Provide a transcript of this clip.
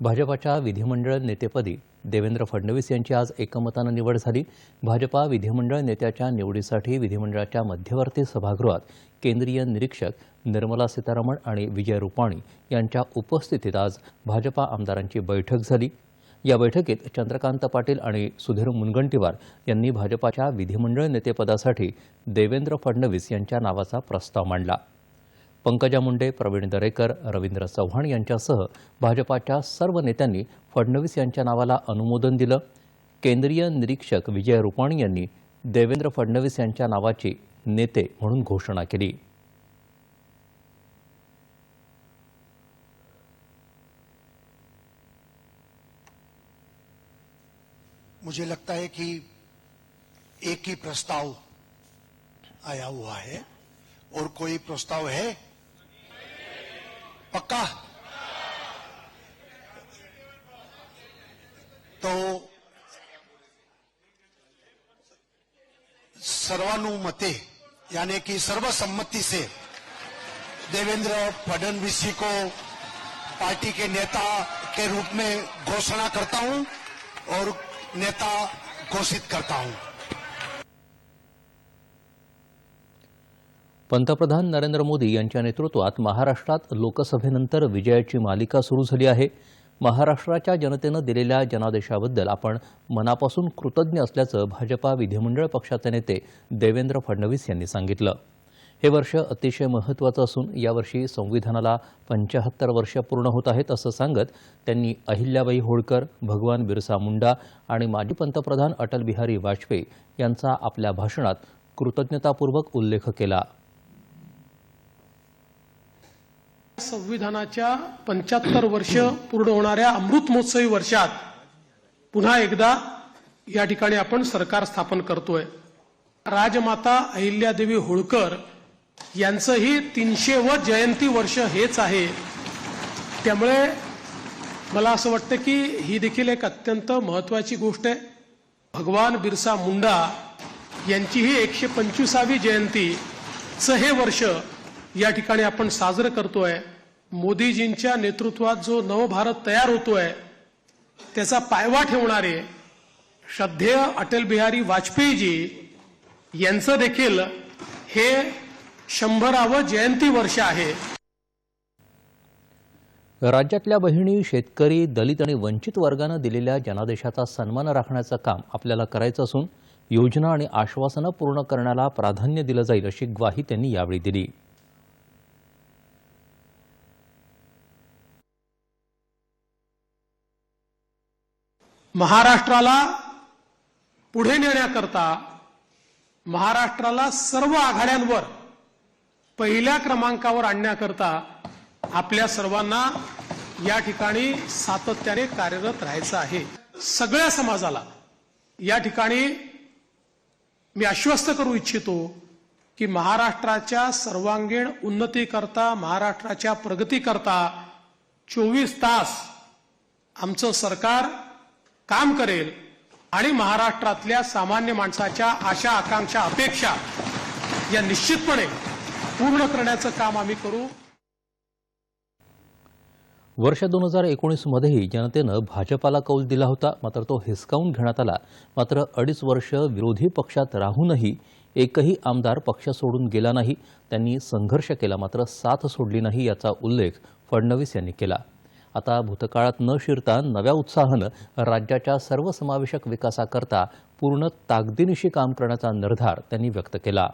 भाजपाच्या विधिमंडळ नेतेपदी देवेंद्र फडणवीस यांची आज एकमतानं निवड झाली. भाजपा विधिमंडळ नेत्याच्या निवडीसाठी विधिमंडळाच्या मध्यवर्ती सभागृहात केंद्रीय निरीक्षक निर्मला सीतारामन आणि विजय रुपाणी यांच्या उपस्थितीत आज भाजपा आमदारांची बैठक झाली. या बैठकीत चंद्रकांत पाटील आणि सुधीर मुनगंटीवार यांनी भाजपाच्या विधिमंडळ नेतेपदासाठी देवेंद्र फडणवीस यांच्या नावाचा प्रस्ताव मांडला. पंकजा मुंडे प्रवीण दरेकर रवींद्र चव्हाण यांच्यासह भाजपाच्या सर्व नेत्यांनी फडणवीस यांच्या नावाला अनुमोदन दिलं. केंद्रीय निरीक्षक विजय रुपाणी यांनी देवेंद्र फडणवीस यांच्या नावाची नेते म्हणून घोषणा केली. मुझे लगता है कि एक ही प्रस्ताव आया हुआ है और कोई प्रस्ताव है पक्का? तो सर्वानुमते, यानी कि सर्वसम्मति से देवेंद्र फडणवीस जी को पार्टी के नेता के रूप में घोषणा करता हूँ और नेता घोषित करता हूँ। पंतप्रधान नरेंद्र मोदी यांच्या नेतृत्वात महाराष्ट्रात लोकसभेनंतर विजयाची मालिका सुरू झाली आहे. महाराष्ट्राच्या जनतेनं दिलेल्या जनादेशाबद्दल आपण मनापासून कृतज्ञ असल्याचं भाजपा विधिमंडळ पक्षाचे नेते देवेंद्र फडणवीस यांनी सांगितलं. हे वर्ष अतिशय महत्त्वाचं असून यावर्षी संविधानाला पंचाहत्तर वर्ष पूर्ण होत आहेत असं सांगत त्यांनी अहिल्याबाई होळकर भगवान बिरसा मुंडा आणि माजी पंतप्रधान अटल बिहारी वाजपेयी यांचा आपल्या भाषणात कृतज्ञतापूर्वक उल्लेख केला. संविधानाच्या पंच्याहत्तर वर्ष पूर्ण होणाऱ्या अमृत महोत्सवी वर्षात पुन्हा एकदा या ठिकाणी आपण सरकार स्थापन करतोय. राजमाता अहिल्यादेवी होळकर यांचंही तीनशे व जयंती वर्ष हेच आहे. त्यामुळे मला असं वाटतं की ही देखील एक अत्यंत महत्वाची गोष्ट आहे. भगवान बिरसा मुंडा यांचीही एकशे पंचवीसावी जयंतीचं हे वर्ष या ठिकाणी आपण साजरं करतोय. मोदीजींच्या नेतृत्वात जो नवभारत तयार होतोय त्याचा पायवा ठेवणारे श्रद्धेय अटल बिहारी वाजपेयीजी यांचं देखील हे शंभरावं जयंती वर्ष आहे. राज्यातल्या बहिणी शेतकरी दलित आणि वंचित वर्गानं दिलेल्या जनादेशाचा सन्मान राखण्याचं काम आपल्याला करायचं असून योजना आणि आश्वासनं पूर्ण करण्याला प्राधान्य दिलं जाईल अशी ग्वाही त्यांनी यावेळी दिली. महाराष्ट्राला पुढे नेण्याकरता महाराष्ट्राला सर्व आघाड्यांवर पहिल्या क्रमांकावर आणण्याकरता आपल्या सर्वांना या ठिकाणी सातत्याने कार्यरत राहायचं आहे. सगळ्या समाजाला या ठिकाणी मी आश्वस्त करू इच्छितो की महाराष्ट्राच्या सर्वांगीण उन्नतीकरता महाराष्ट्राच्या प्रगतीकरता चोवीस तास आमचं सरकार काम करेल आणि महाराष्ट्रातल्या सामान्य माणसाच्या आशा आकांक्षा अपेक्षा या निश्चितपणे पूर्ण करण्याचं काम आम्ही करू. वर्ष दोन हजार एकोणीसमध्येही जनतेनं भाजपाला कौल दिला होता मात्र तो हिसकावून घेण्यात आला. मात्र अडीच वर्ष विरोधी पक्षात राहूनही एकही आमदार पक्ष सोडून गेला नाही. त्यांनी संघर्ष केला मात्र साथ सोडली नाही याचा उल्लेख फडणवीस यांनी केला. आता भूतकाळात न शिरता नव्या उत्साहानं राज्याच्या सर्वसमावेशक विकासाकरता पूर्ण ताकदीनिशी काम करण्याचा निर्धार त्यांनी व्यक्त केला.